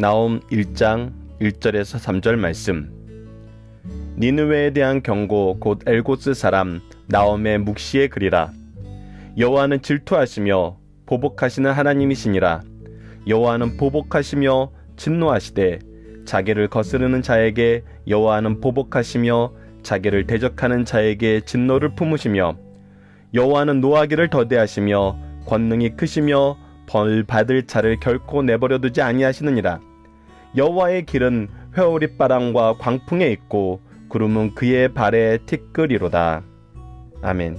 나옴 1장 1절에서 3절 말씀. 니느웨에 대한 경고 곧 엘고스 사람 나옴의 묵시의 글이라. 여호와는 질투하시며 보복하시는 하나님이시니라. 여호와는 보복하시며 진노하시되 자기를 거스르는 자에게 여호와는 보복하시며 자기를 대적하는 자에게 진노를 품으시며 여호와는 노하기를 더대하시며 권능이 크시며 벌 받을 자를 결코 내버려 두지 아니하시느니라 여호와의 길은 회오리바람과 광풍에 있고 구름은 그의 발에 티끌이로다 아멘.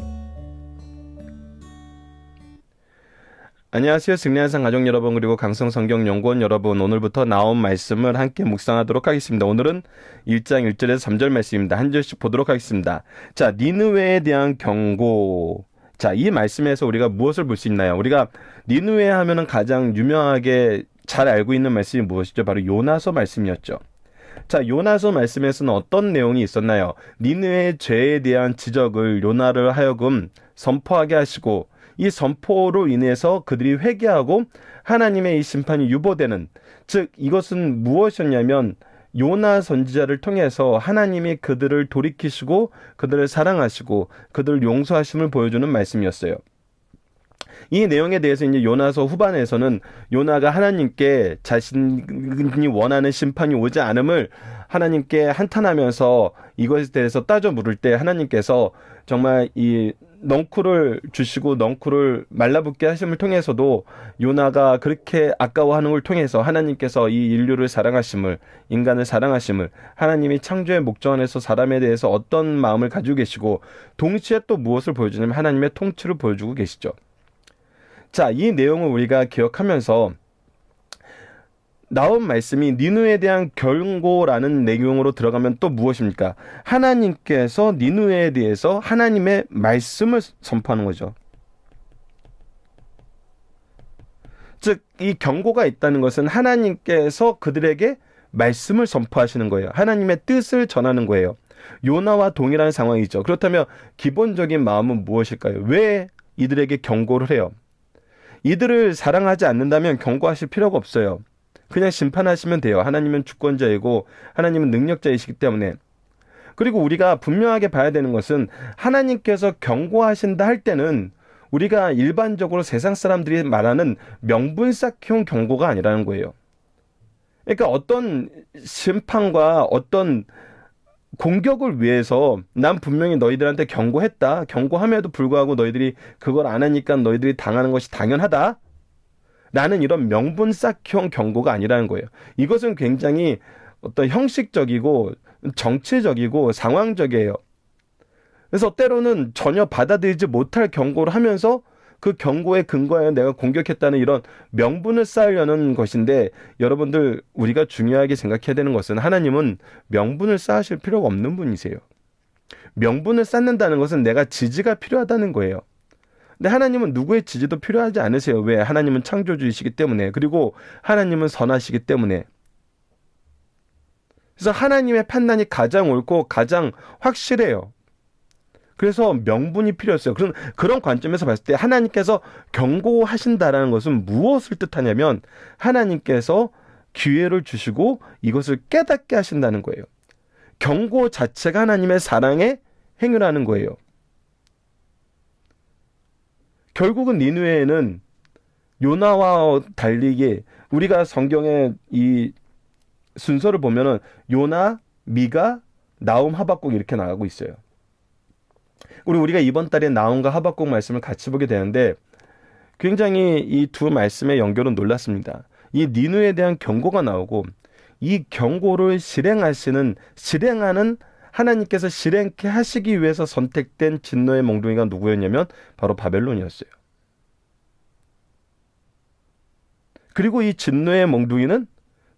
안녕하세요. 승리한상 가족 여러분 그리고 강성 성경 연구원 여러분 오늘부터 나온 말씀을 함께 묵상하도록 하겠습니다. 오늘은 1장 1절에서 3절 말씀입니다. 한 절씩 보도록 하겠습니다. 자, 니느웨에 대한 경고. 자, 이 말씀에서 우리가 무엇을 볼 수 있나요? 우리가 니느웨 하면은 가장 유명하게 잘 알고 있는 말씀이 무엇이죠? 바로 요나서 말씀이었죠. 자, 요나서 말씀에서는 어떤 내용이 있었나요? 니느웨의 죄에 대한 지적을 요나를 하여금 선포하게 하시고 이 선포로 인해서 그들이 회개하고 하나님의 이 심판이 유보되는 즉 이것은 무엇이었냐면 요나 선지자를 통해서 하나님이 그들을 돌이키시고 그들을 사랑하시고 그들을 용서하심을 보여주는 말씀이었어요. 이 내용에 대해서 이제 요나서 후반에서는 요나가 하나님께 자신이 원하는 심판이 오지 않음을 하나님께 한탄하면서 이것에 대해서 따져 물을 때 하나님께서 정말 이 넝쿨을 주시고 넝쿨을 말라붙게 하심을 통해서도 요나가 그렇게 아까워하는 걸 통해서 하나님께서 이 인류를 사랑하심을 인간을 사랑하심을 하나님이 창조의 목적 안에서 사람에 대해서 어떤 마음을 가지고 계시고 동시에 또 무엇을 보여주냐면 하나님의 통치를 보여주고 계시죠. 자, 이 내용을 우리가 기억하면서 나온 말씀이 니누에 대한 경고라는 내용으로 들어가면 또 무엇입니까? 하나님께서 니누에 대해서 하나님의 말씀을 선포하는 거죠. 즉, 이 경고가 있다는 것은 하나님께서 그들에게 말씀을 선포하시는 거예요. 하나님의 뜻을 전하는 거예요. 요나와 동일한 상황이죠. 그렇다면 기본적인 마음은 무엇일까요? 왜 이들에게 경고를 해요? 이들을 사랑하지 않는다면 경고하실 필요가 없어요. 그냥 심판하시면 돼요. 하나님은 주권자이고 하나님은 능력자이시기 때문에. 그리고 우리가 분명하게 봐야 되는 것은 하나님께서 경고하신다 할 때는 우리가 일반적으로 세상 사람들이 말하는 명분 쌓기용 경고가 아니라는 거예요. 그러니까 어떤 심판과 어떤 공격을 위해서 난 분명히 너희들한테 경고했다. 경고함에도 불구하고 너희들이 그걸 안 하니까 너희들이 당하는 것이 당연하다. 라는 이런 명분 쌓기형 경고가 아니라는 거예요. 이것은 굉장히 어떤 형식적이고 정치적이고 상황적이에요. 그래서 때로는 전혀 받아들이지 못할 경고를 하면서 그 경고의 근거에 내가 공격했다는 이런 명분을 쌓으려는 것인데 여러분들 우리가 중요하게 생각해야 되는 것은 하나님은 명분을 쌓으실 필요가 없는 분이세요. 명분을 쌓는다는 것은 내가 지지가 필요하다는 거예요. 근데 하나님은 누구의 지지도 필요하지 않으세요. 왜? 하나님은 창조주이시기 때문에. 그리고 하나님은 선하시기 때문에. 그래서 하나님의 판단이 가장 옳고 가장 확실해요. 그래서 명분이 필요했어요. 그런 그런 관점에서 봤을 때 하나님께서 경고하신다라는 것은 무엇을 뜻하냐면 하나님께서 기회를 주시고 이것을 깨닫게 하신다는 거예요. 경고 자체가 하나님의 사랑의 행위라는 거예요. 결국은 니누에는 요나와 달리게 우리가 성경의 이 순서를 보면은 요나, 미가, 나움, 하박국 이렇게 나가고 있어요. 우리 우리가 이번 달에 나움과 하박국 말씀을 같이 보게 되는데 굉장히 이 두 말씀의 연결은 놀랐습니다. 이 니누에 대한 경고가 나오고 이 경고를 실행하시는 실행하는 하나님께서 실행케 하시기 위해서 선택된 진노의 몽둥이가 누구였냐면 바로 바벨론이었어요. 그리고 이 진노의 몽둥이는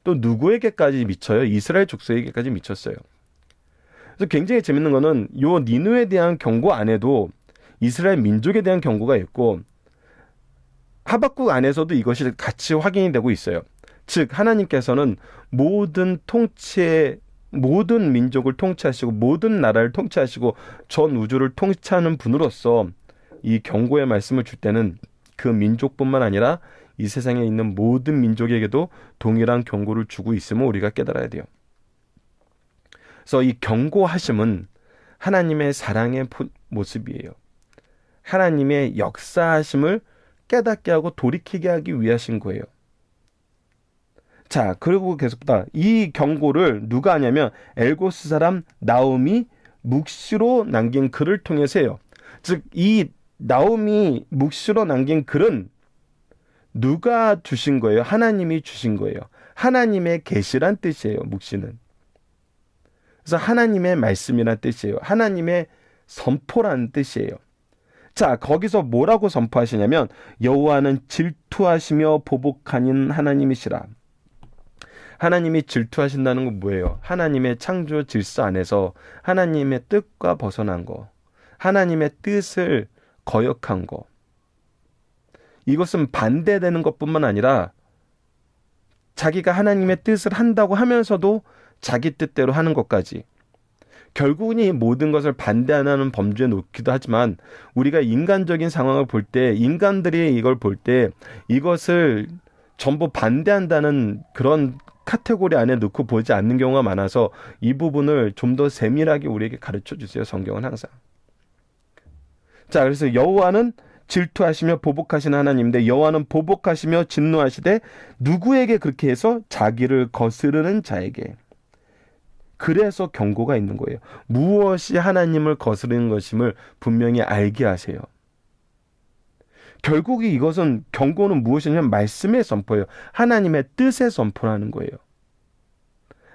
또 누구에게까지 미쳐요? 이스라엘 족속에게까지 미쳤어요. 그래서 굉장히 재밌는 거는 요 니누에 대한 경고 안에도 이스라엘 민족에 대한 경고가 있고 하박국 안에서도 이것이 같이 확인이 되고 있어요. 즉 하나님께서는 모든 통치의 모든 민족을 통치하시고 모든 나라를 통치하시고 전 우주를 통치하는 분으로서 이 경고의 말씀을 줄 때는 그 민족뿐만 아니라 이 세상에 있는 모든 민족에게도 동일한 경고를 주고 있음을 우리가 깨달아야 돼요. 그래서 이 경고하심은 하나님의 사랑의 포- 모습이에요. 하나님의 역사하심을 깨닫게 하고 돌이키게 하기 위하신 거예요. 자, 그리고 계속다 이 경고를 누가 하냐면 엘고스 사람 나움이 묵시로 남긴 글을 통해서 해요. 즉, 이 나움이 묵시로 남긴 글은 누가 주신 거예요? 하나님이 주신 거예요. 하나님의 계시란 뜻이에요. 묵시는. 그래서 하나님의 말씀이란 뜻이에요. 하나님의 선포라는 뜻이에요. 자, 거기서 뭐라고 선포하시냐면 여호와는 질투하시며 보복하는 하나님이시라. 하나님이 질투하신다는 건 뭐예요? 하나님의 창조 질서 안에서 하나님의 뜻과 벗어난 거, 하나님의 뜻을 거역한 거. 이것은 반대되는 것뿐만 아니라 자기가 하나님의 뜻을 한다고 하면서도 자기 뜻대로 하는 것까지. 결국은 이 모든 것을 반대하는 범주에 놓기도 하지만 우리가 인간적인 상황을 볼 때 인간들이 이걸 볼 때 이것을 전부 반대한다는 그런 카테고리 안에 넣고 보지 않는 경우가 많아서 이 부분을 좀 더 세밀하게 우리에게 가르쳐 주세요. 성경은 항상. 자, 그래서 여호와는 질투하시며 보복하시는 하나님인데 여호와는 보복하시며 진노하시되 누구에게 그렇게 해서 자기를 거스르는 자에게 그래서 경고가 있는 거예요. 무엇이 하나님을 거스르는 것임을 분명히 알게 하세요. 결국 이것은 경고는 무엇이냐면 말씀의 선포예요. 하나님의 뜻의 선포라는 거예요.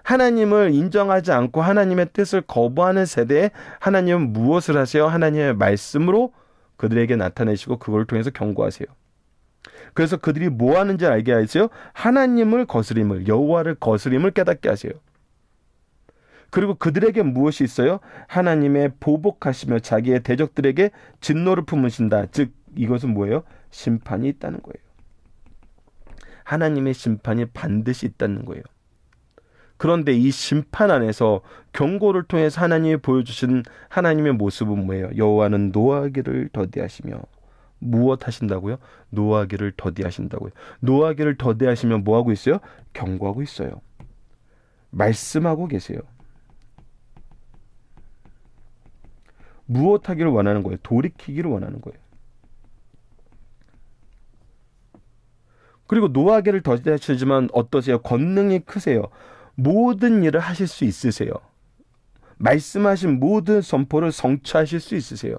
하나님을 인정하지 않고 하나님의 뜻을 거부하는 세대에 하나님은 무엇을 하세요? 하나님의 말씀으로 그들에게 나타내시고 그걸 통해서 경고하세요. 그래서 그들이 뭐 하는지 알게 하세요? 하나님을 거스림을 여호와를 거스림을 깨닫게 하세요. 그리고 그들에게 무엇이 있어요? 하나님의 보복하시며 자기의 대적들에게 진노를 품으신다. 즉 이것은 뭐예요? 심판이 있다는 거예요. 하나님의 심판이 반드시 있다는 거예요. 그런데 이 심판 안에서 경고를 통해서 하나님이 보여주신 하나님의 모습은 뭐예요? 여호와는 노하기를 더디하시며 무엇 하신다고요? 노하기를 더디하신다고요. 노하기를 더디하시면 뭐 하고 있어요? 경고하고 있어요. 말씀하고 계세요. 무엇 하기를 원하는 거예요? 돌이키기를 원하는 거예요. 그리고 노하기를 더디하시지만 어떠세요? 권능이 크세요. 모든 일을 하실 수 있으세요. 말씀하신 모든 선포를 성취하실 수 있으세요.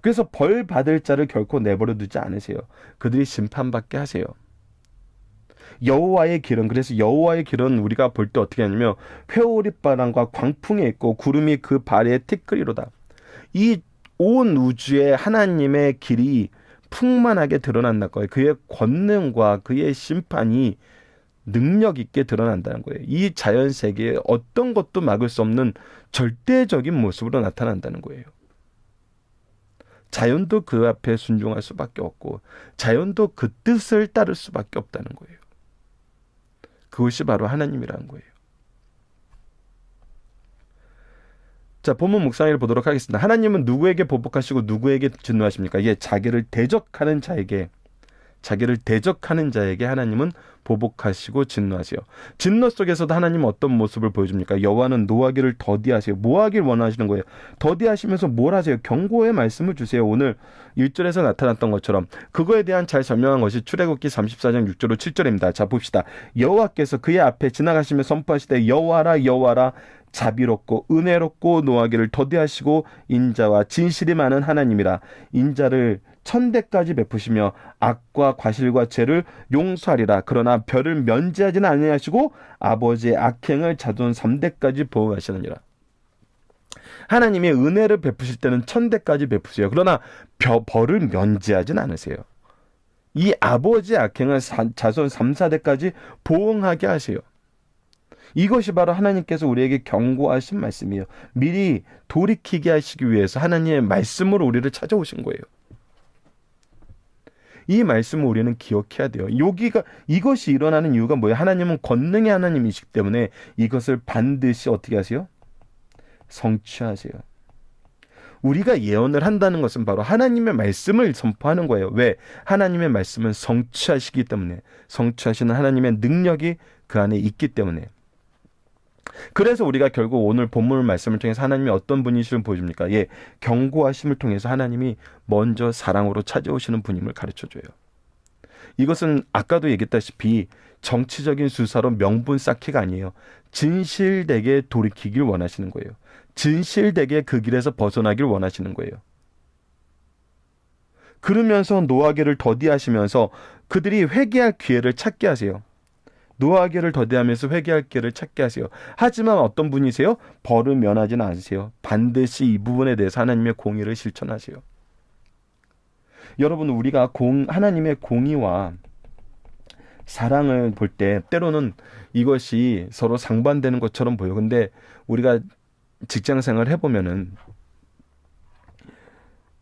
그래서 벌 받을 자를 결코 내버려 두지 않으세요. 그들이 심판받게 하세요. 여호와의 길은 그래서 여호와의 길은 우리가 볼 때 어떻게 하냐면 회오리바람과 광풍에 있고 구름이 그 발에 티끌이로다. 이 온 우주에 하나님의 길이 풍만하게 드러난다 거예요. 그의 권능과 그의 심판이 능력 있게 드러난다는 거예요. 이 자연 세계에 어떤 것도 막을 수 없는 절대적인 모습으로 나타난다는 거예요. 자연도 그 앞에 순종할 수밖에 없고 자연도 그 뜻을 따를 수밖에 없다는 거예요. 그것이 바로 하나님이라는 거예요. 자, 본문 묵상을 보도록 하겠습니다. 하나님은 누구에게 보복하시고 누구에게 진노하십니까? 이게 자기를 대적하는 자에게 자기를 대적하는 자에게 하나님은 보복하시고 진노하세요. 진노 속에서도 하나님은 어떤 모습을 보여줍니까? 여호와는 노하기를 더디하세요. 뭐 하길 원하시는 거예요? 더디하시면서 뭘 하세요? 경고의 말씀을 주세요. 오늘 1절에서 나타났던 것처럼 그거에 대한 잘 설명한 것이 출애굽기 34장 6절로 7절입니다. 자 봅시다. 여호와께서 그의 앞에 지나가시며 선포하시되 여호와라 여호와라 자비롭고 은혜롭고 노하기를 더디하시고 인자와 진실이 많은 하나님이라 인자를 천대까지 베푸시며 악과 과실과 죄를 용서하리라. 그러나 별을 면제하지는 아니하시고 아버지의 악행을 자손 3대까지 보호하시느니라. 하나님이 은혜를 베푸실 때는 천대까지 베푸세요. 그러나 벼, 벌을 면제하진 않으세요. 이 아버지의 악행을 사, 자손 3, 4대까지 보응하게 하세요. 이것이 바로 하나님께서 우리에게 경고하신 말씀이에요. 미리 돌이키게 하시기 위해서 하나님의 말씀으로 우리를 찾아오신 거예요. 이 말씀을 우리는 기억해야 돼요. 여기가 이것이 일어나는 이유가 뭐예요? 하나님은 권능의 하나님이시기 때문에 이것을 반드시 어떻게 하세요? 성취하세요. 우리가 예언을 한다는 것은 바로 하나님의 말씀을 선포하는 거예요. 왜? 하나님의 말씀은 성취하시기 때문에 성취하시는 하나님의 능력이 그 안에 있기 때문에 그래서 우리가 결국 오늘 본문 말씀을 통해서 하나님이 어떤 분이심을 보여줍니까? 예, 경고하심을 통해서 하나님이 먼저 사랑으로 찾아오시는 분임을 가르쳐 줘요. 이것은 아까도 얘기했다시피 정치적인 수사로 명분 쌓기가 아니에요. 진실되게 돌이키길 원하시는 거예요. 진실되게 그 길에서 벗어나길 원하시는 거예요. 그러면서 노하기를 더디하시면서 그들이 회개할 기회를 찾게 하세요. 노하기를 더디하면서 회개할 기회를 찾게 하세요. 하지만 어떤 분이세요? 벌을 면하지는 않으세요. 반드시 이 부분에 대해서 하나님의 공의를 실천하세요. 여러분 우리가 공 하나님의 공의와 사랑을 볼 때 때로는 이것이 서로 상반되는 것처럼 보여. 근데 우리가 직장 생활 해보면은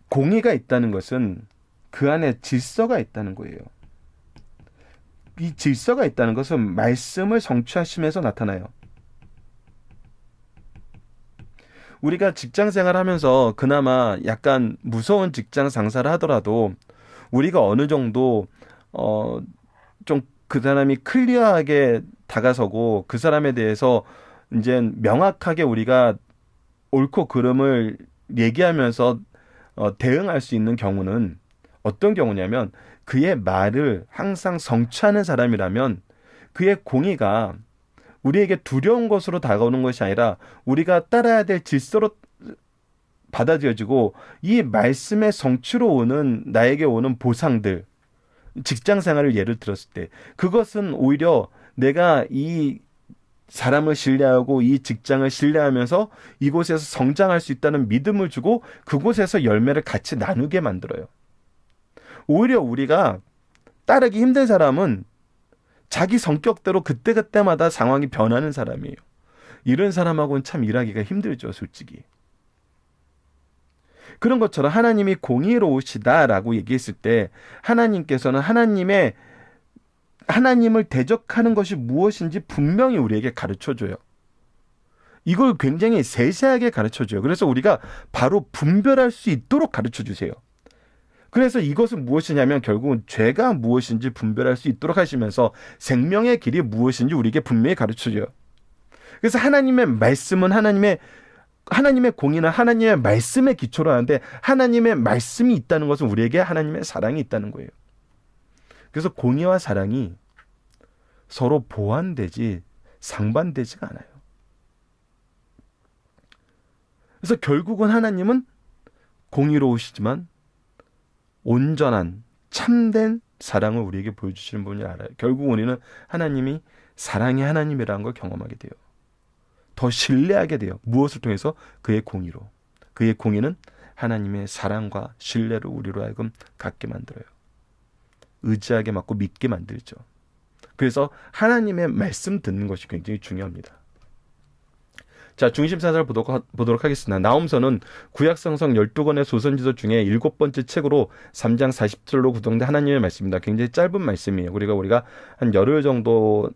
공의가 있다는 것은 그 안에 질서가 있다는 거예요. 이 질서가 있다는 것은 말씀을 성취하시면서 나타나요. 우리가 직장 생활하면서 그나마 약간 무서운 직장 상사를 하더라도 우리가 어느 정도 어 좀 그 사람이 클리어하게 다가서고 그 사람에 대해서 이제 명확하게 우리가 옳고 그름을 얘기하면서 어, 대응할 수 있는 경우는 어떤 경우냐면 그의 말을 항상 성취하는 사람이라면 그의 공의가 우리에게 두려운 것으로 다가오는 것이 아니라 우리가 따라야 될 질서로 받아들여지고 이 말씀의 성취로 오는 나에게 오는 보상들 직장 생활을 예를 들었을 때 그것은 오히려 내가 이 사람을 신뢰하고 이 직장을 신뢰하면서 이곳에서 성장할 수 있다는 믿음을 주고 그곳에서 열매를 같이 나누게 만들어요. 오히려 우리가 따르기 힘든 사람은 자기 성격대로 그때그때마다 상황이 변하는 사람이에요. 이런 사람하고는 참 일하기가 힘들죠, 솔직히. 그런 것처럼 하나님이 공의로우시다라고 얘기했을 때 하나님께서는 하나님의 하나님을 대적하는 것이 무엇인지 분명히 우리에게 가르쳐 줘요. 이걸 굉장히 세세하게 가르쳐 줘요. 그래서 우리가 바로 분별할 수 있도록 가르쳐 주세요. 그래서 이것은 무엇이냐면 결국은 죄가 무엇인지 분별할 수 있도록 하시면서 생명의 길이 무엇인지 우리에게 분명히 가르쳐 줘요. 그래서 하나님의 말씀은 하나님의 하나님의 공의는 하나님의 말씀에 기초로 하는데 하나님의 말씀이 있다는 것은 우리에게 하나님의 사랑이 있다는 거예요. 그래서 공의와 사랑이 서로 보완되지 상반되지가 않아요. 그래서 결국은 하나님은 공의로우시지만 온전한 참된 사랑을 우리에게 보여주시는 분이 알아요. 결국 우리는 하나님이 사랑의 하나님이라는 걸 경험하게 돼요. 더 신뢰하게 돼요. 무엇을 통해서? 그의 공의로. 그의 공의는 하나님의 사랑과 신뢰를 우리로 하여금 갖게 만들어요. 의지하게 맞고 믿게 만들죠. 그래서 하나님의 말씀 듣는 것이 굉장히 중요합니다. 자, 중심사사를 보도록, 보도록 하겠습니다. 나움서는 구약성성 12권의 소선지서 중에 일곱 번째 책으로 3장 40절로 구성된 하나님의 말씀입니다. 굉장히 짧은 말씀이에요. 그리고 우리가 한 열흘 정도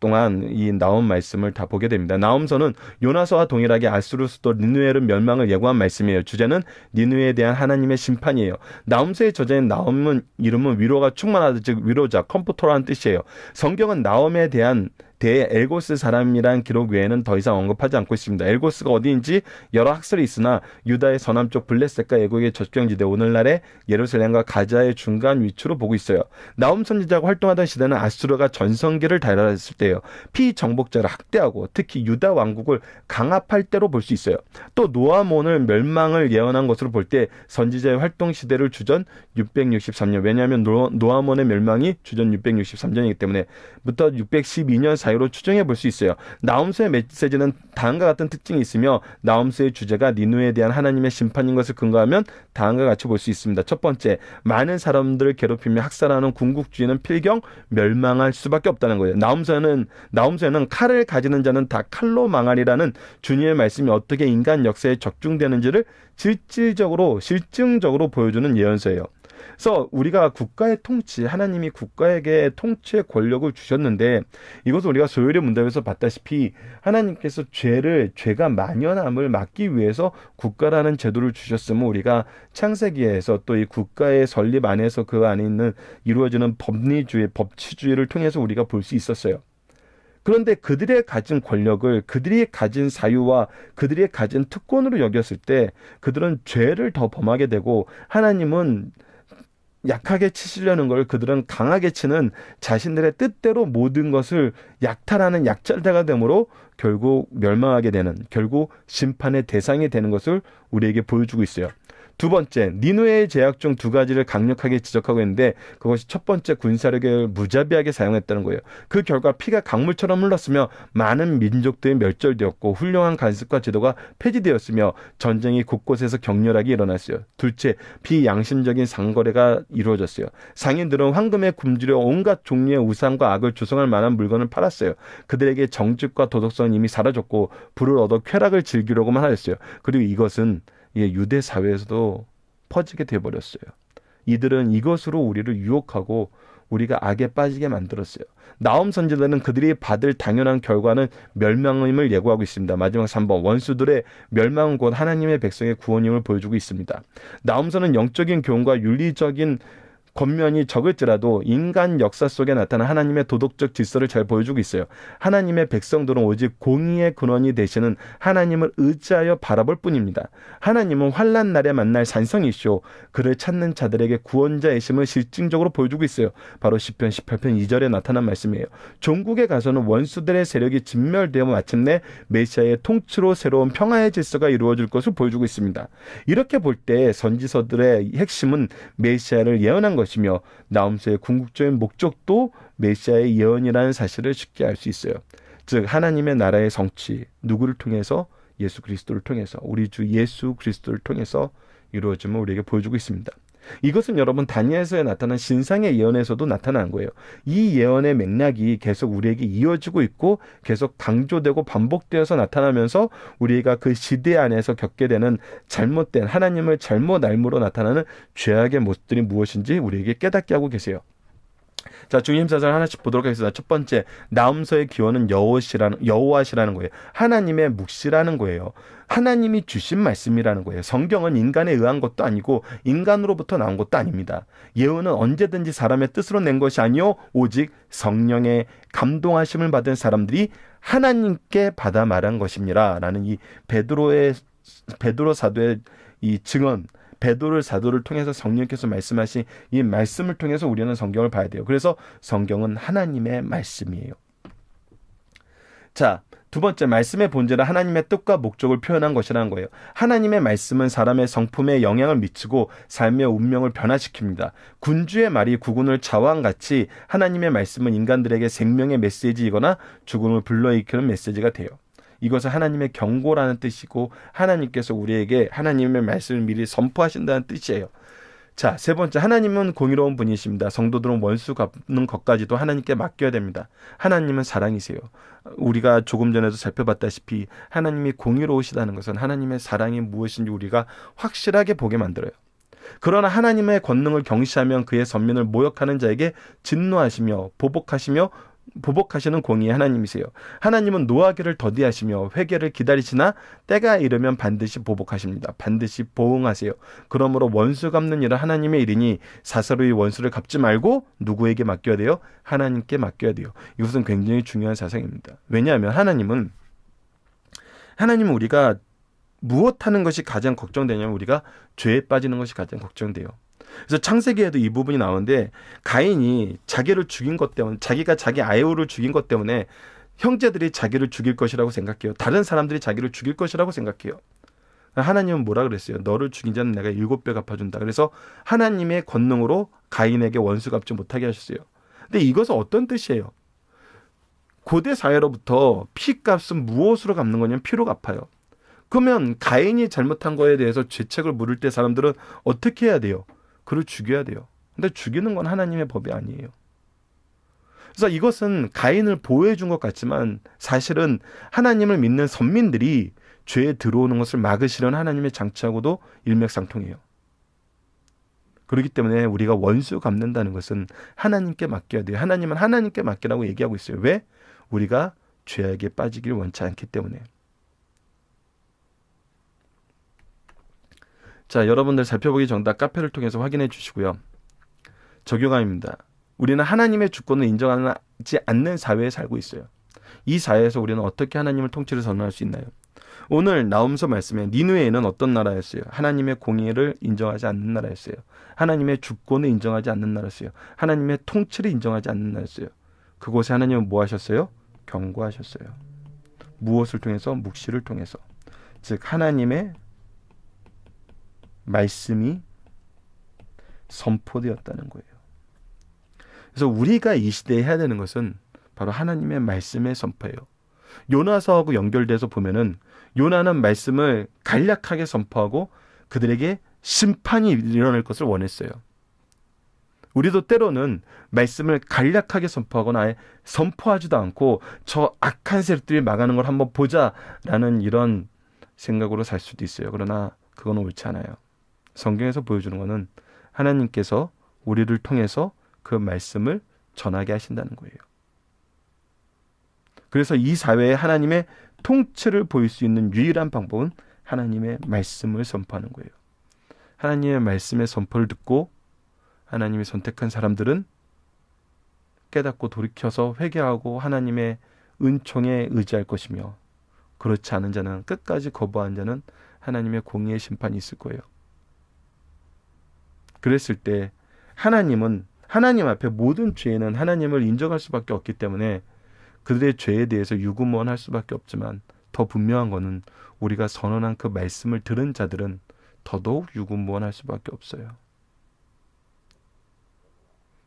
동안 이 나움 말씀을 다 보게 됩니다. 나움서는 요나서와 동일하게 알수르 수도 니누에를 멸망을 예고한 말씀이에요. 주제는 니누에 대한 하나님의 심판이에요. 나움서의 저자인 나움은 이름은 위로가 충만하다 즉 위로자 컴포터라는 뜻이에요. 성경은 나움에 대한 대 엘고스 사람이란 기록 외에는 더 이상 언급하지 않고 있습니다. 엘고스가 어디인지 여러 학설이 있으나 유다의 서남쪽 블레셋과 애국의 저경지대 오늘날의 예루살렘과 가자의 중간 위치로 보고 있어요. 나움 선지자가 활동하던 시대는 아수르가 전성기를 달아했을 때예요. 피정복자를 학대하고 특히 유다 왕국을 강압할 때로 볼 수 있어요. 또 노아몬을 멸망을 예언한 것으로 볼 때 선지자의 활동 시대를 주전 663년 왜냐하면 노아몬의 멸망이 주전 663년이기 때문에 부터 612년 사이 자유로 추정해 볼 수 있어요. 나움서의 메시지는 다음과 같은 특징이 있으며 나움서의 주제가 니누에 대한 하나님의 심판인 것을 근거하면 다음과 같이 볼 수 있습니다. 첫 번째, 많은 사람들을 괴롭히며 학살하는 궁극주의는 필경 멸망할 수밖에 없다는 거예요. 나움서는 나움서에는 칼을 가지는 자는 다 칼로 망하리라는 주님의 말씀이 어떻게 인간 역사에 적중되는지를 실질적으로 실증적으로 보여주는 예언서예요. 그래서 우리가 국가의 통치, 하나님이 국가에게 통치의 권력을 주셨는데 이것을 우리가 소요의 문답에서 봤다시피 하나님께서 죄를 죄가 만연함을 막기 위해서 국가라는 제도를 주셨으면 우리가 창세기에서 또 이 국가의 설립 안에서 그 안에 있는 이루어지는 법리주의, 법치주의를 통해서 우리가 볼 수 있었어요. 그런데 그들의 가진 권력을 그들이 가진 사유와 그들이 가진 특권으로 여겼을 때 그들은 죄를 더 범하게 되고 하나님은 약하게 치시려는 걸 그들은 강하게 치는 자신들의 뜻대로 모든 것을 약탈하는 약탈자가 되므로 결국 멸망하게 되는 결국 심판의 대상이 되는 것을 우리에게 보여주고 있어요. 두 번째, 니누의 제약 중 두 가지를 강력하게 지적하고 있는데 그것이 첫 번째 군사력을 무자비하게 사용했다는 거예요. 그 결과 피가 강물처럼 흘렀으며 많은 민족들이 멸절되었고 훌륭한 간습과 제도가 폐지되었으며 전쟁이 곳곳에서 격렬하게 일어났어요. 둘째, 비양심적인 상거래가 이루어졌어요. 상인들은 황금에 굶주려 온갖 종류의 우상과 악을 조성할 만한 물건을 팔았어요. 그들에게 정직과 도덕성은 이미 사라졌고 불을 얻어 쾌락을 즐기려고만 하였어요. 그리고 이것은 예, 유대 사회에서도 퍼지게 돼 버렸어요. 이들은 이것으로 우리를 유혹하고 우리가 악에 빠지게 만들었어요. 나움 선지자는 그들이 받을 당연한 결과는 멸망임을 예고하고 있습니다. 마지막 3번 원수들의 멸망은 곧 하나님의 백성의 구원임을 보여주고 있습니다. 나움서는 영적인 교훈과 윤리적인 겉면이 적을지라도 인간 역사 속에 나타난 하나님의 도덕적 질서를 잘 보여주고 있어요. 하나님의 백성들은 오직 공의의 근원이 되시는 하나님을 의지하여 바라볼 뿐입니다. 하나님은 환란 날에 만날 산성이시오. 그를 찾는 자들에게 구원자이심을 실증적으로 보여주고 있어요. 바로 시편 18편 2절에 나타난 말씀이에요. 종국에 가서는 원수들의 세력이 진멸되어 마침내 메시아의 통치로 새로운 평화의 질서가 이루어질 것을 보여주고 있습니다. 이렇게 볼 때 선지서들의 핵심은 메시아를 예언한 것 이며 나움서의 궁극적인 목적도 메시아의 예언이라는 사실을 쉽게 알 수 있어요. 즉 하나님의 나라의 성취 누구를 통해서 예수 그리스도를 통해서 우리 주 예수 그리스도를 통해서 이루어짐을 우리에게 보여주고 있습니다. 이것은 여러분 다니엘서에 나타난 신상의 예언에서도 나타난 거예요. 이 예언의 맥락이 계속 우리에게 이어지고 있고 계속 강조되고 반복되어서 나타나면서 우리가 그 시대 안에서 겪게 되는 잘못된 하나님을 잘못 알므로 나타나는 죄악의 모습들이 무엇인지 우리에게 깨닫게 하고 계세요. 자, 주님 사절 하나씩 보도록 하겠습니다. 첫 번째, 나음서의 기원은 여호시라는 여호와시라는 거예요. 하나님의 묵시라는 거예요. 하나님이 주신 말씀이라는 거예요. 성경은 인간에 의한 것도 아니고 인간으로부터 나온 것도 아닙니다. 예언은 언제든지 사람의 뜻으로 낸 것이 아니요 오직 성령의 감동하심을 받은 사람들이 하나님께 받아 말한 것입니다라는 이 베드로의 베드로 사도의 이 증언 베드로를 사도를 통해서 성령께서 말씀하신 이 말씀을 통해서 우리는 성경을 봐야 돼요. 그래서 성경은 하나님의 말씀이에요. 자, 두 번째 말씀의 본질은 하나님의 뜻과 목적을 표현한 것이라는 거예요. 하나님의 말씀은 사람의 성품에 영향을 미치고 삶의 운명을 변화시킵니다. 군주의 말이 국군을 자왕같이 하나님의 말씀은 인간들에게 생명의 메시지이거나 죽음을 불러일으키는 메시지가 돼요. 이것은 하나님의 경고라는 뜻이고 하나님께서 우리에게 하나님의 말씀을 미리 선포하신다는 뜻이에요. 자, 세 번째, 하나님은 공의로운 분이십니다. 성도들은 원수 갚는 것까지도 하나님께 맡겨야 됩니다. 하나님은 사랑이세요. 우리가 조금 전에도 살펴봤다시피 하나님이 공의로우시다는 것은 하나님의 사랑이 무엇인지 우리가 확실하게 보게 만들어요. 그러나 하나님의 권능을 경시하면 그의 선민을 모욕하는 자에게 진노하시며 보복하시며 보복하시는 공의의 하나님이세요. 하나님은 노하기를 더디하시며 회개를 기다리시나 때가 이르면 반드시 보복하십니다. 반드시 보응하세요. 그러므로 원수 갚는 일은 하나님의 일이니 사사로이 원수를 갚지 말고 누구에게 맡겨야 돼요? 하나님께 맡겨야 돼요. 이것은 굉장히 중요한 사상입니다. 왜냐하면 하나님은 하나님은 우리가 무엇 하는 것이 가장 걱정되냐면 우리가 죄에 빠지는 것이 가장 걱정돼요. 그래서 창세기에도 이 부분이 나오는데 가인이 자기를 죽인 것 때문에 자기가 자기 아이오를 죽인 것 때문에 형제들이 자기를 죽일 것이라고 생각해요. 다른 사람들이 자기를 죽일 것이라고 생각해요. 하나님은 뭐라 그랬어요? 너를 죽인 자는 내가 일곱 배 갚아준다. 그래서 하나님의 권능으로 가인에게 원수 갚지 못하게 하셨어요. 근데 이것은 어떤 뜻이에요? 고대 사회로부터 피값은 무엇으로 갚는 거냐면 피로 갚아요. 그러면 가인이 잘못한 거에 대해서 죄책을 물을 때 사람들은 어떻게 해야 돼요? 그를 죽여야 돼요. 근데 죽이는 건 하나님의 법이 아니에요. 그래서 이것은 가인을 보호해 준 것 같지만 사실은 하나님을 믿는 선민들이 죄에 들어오는 것을 막으시려는 하나님의 장치하고도 일맥상통해요. 그렇기 때문에 우리가 원수 갚는다는 것은 하나님께 맡겨야 돼요. 하나님은 하나님께 맡기라고 얘기하고 있어요. 왜? 우리가 죄악에 빠지길 원치 않기 때문에. 자, 여러분들 살펴보기 정답 카페를 통해서 확인해 주시고요. 적용함입니다. 우리는 하나님의 주권을 인정하지 않는 사회에 살고 있어요. 이 사회에서 우리는 어떻게 하나님을 통치를 선언할 수 있나요? 오늘 나움서 말씀에 니누에는 어떤 나라였어요? 하나님의 공의를 인정하지 않는 나라였어요. 하나님의 주권을 인정하지 않는 나라였어요. 하나님의 통치를 인정하지 않는 나라였어요. 그곳에 하나님은 뭐 하셨어요? 경고하셨어요. 무엇을 통해서? 묵시를 통해서. 즉 하나님의 말씀이 선포되었다는 거예요. 그래서 우리가 이 시대에 해야 되는 것은 바로 하나님의 말씀의 선포예요. 요나서하고 연결돼서 보면은 요나는 말씀을 간략하게 선포하고 그들에게 심판이 일어날 것을 원했어요. 우리도 때로는 말씀을 간략하게 선포하거나 아예 선포하지도 않고 저 악한 세력들이 망하는 걸 한번 보자라는 이런 생각으로 살 수도 있어요. 그러나 그건 옳지 않아요. 성경에서 보여주는 것은 하나님께서 우리를 통해서 그 말씀을 전하게 하신다는 거예요. 그래서 이 사회에 하나님의 통치를 보일 수 있는 유일한 방법은 하나님의 말씀을 선포하는 거예요. 하나님의 말씀의 선포를 듣고 하나님이 선택한 사람들은 깨닫고 돌이켜서 회개하고 하나님의 은총에 의지할 것이며 그렇지 않은 자는 끝까지 거부한 자는 하나님의 공의의 심판이 있을 거예요. 그랬을 때 하나님은 하나님 앞에 모든 죄는 하나님을 인정할 수밖에 없기 때문에 그들의 죄에 대해서 유구무원할 수밖에 없지만 더 분명한 것은 우리가 선언한 그 말씀을 들은 자들은 더더욱 유구무원할 수밖에 없어요.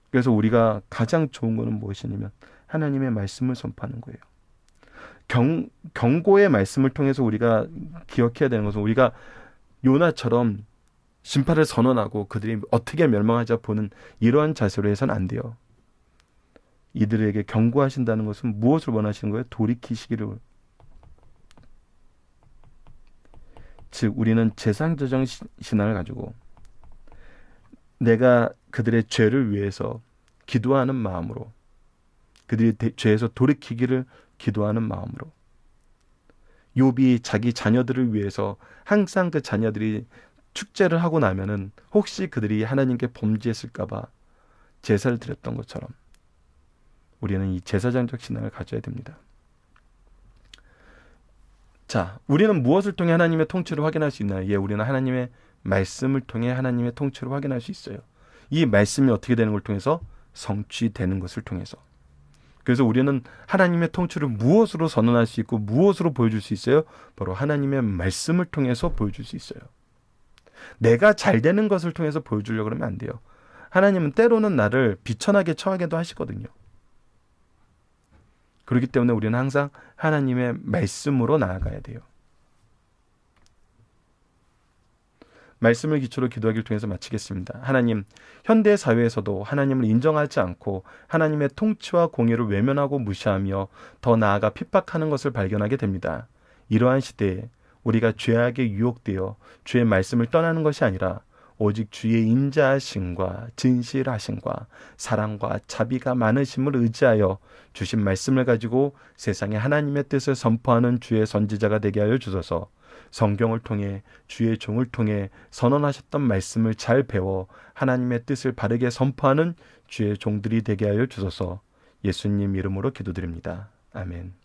그래서 우리가 가장 좋은 것은 무엇이냐면 하나님의 말씀을 선포하는 거예요. 경, 경고의 말씀을 통해서 우리가 기억해야 되는 것은 우리가 요나처럼 심판을 선언하고 그들이 어떻게 멸망하자 보는 이러한 자세로 해서는 안 돼요. 이들에게 경고하신다는 것은 무엇을 원하시는 거예요? 돌이키시기를. 즉 우리는 재상저정 신앙을 가지고 내가 그들의 죄를 위해서 기도하는 마음으로 그들이 죄에서 돌이키기를 기도하는 마음으로 욥이 자기 자녀들을 위해서 항상 그 자녀들이 축제를 하고 나면은 혹시 그들이 하나님께 범죄했을까봐 제사를 드렸던 것처럼 우리는 이 제사장적 신앙을 가져야 됩니다. 자, 우리는 무엇을 통해 하나님의 통치를 확인할 수 있나요? 예, 우리는 하나님의 말씀을 통해 하나님의 통치를 확인할 수 있어요. 이 말씀이 어떻게 되는 걸 통해서 성취되는 것을 통해서. 그래서 우리는 하나님의 통치를 무엇으로 선언할 수 있고 무엇으로 보여줄 수 있어요? 바로 하나님의 말씀을 통해서 보여줄 수 있어요. 내가 잘 되는 것을 통해서 보여주려고 그러면 안 돼요. 하나님은 때로는 나를 비천하게 처하게도 하시거든요. 그렇기 때문에 우리는 항상 하나님의 말씀으로 나아가야 돼요. 말씀을 기초로 기도하기를 통해서 마치겠습니다. 하나님, 현대 사회에서도 하나님을 인정하지 않고 하나님의 통치와 공의를 외면하고 무시하며 더 나아가 핍박하는 것을 발견하게 됩니다. 이러한 시대에 우리가 죄악에 유혹되어 주의 말씀을 떠나는 것이 아니라 오직 주의 인자하심과 진실하심과 사랑과 자비가 많으심을 의지하여 주신 말씀을 가지고 세상에 하나님의 뜻을 선포하는 주의 선지자가 되게 하여 주소서. 성경을 통해 주의 종을 통해 선언하셨던 말씀을 잘 배워 하나님의 뜻을 바르게 선포하는 주의 종들이 되게 하여 주소서. 예수님 이름으로 기도드립니다. 아멘.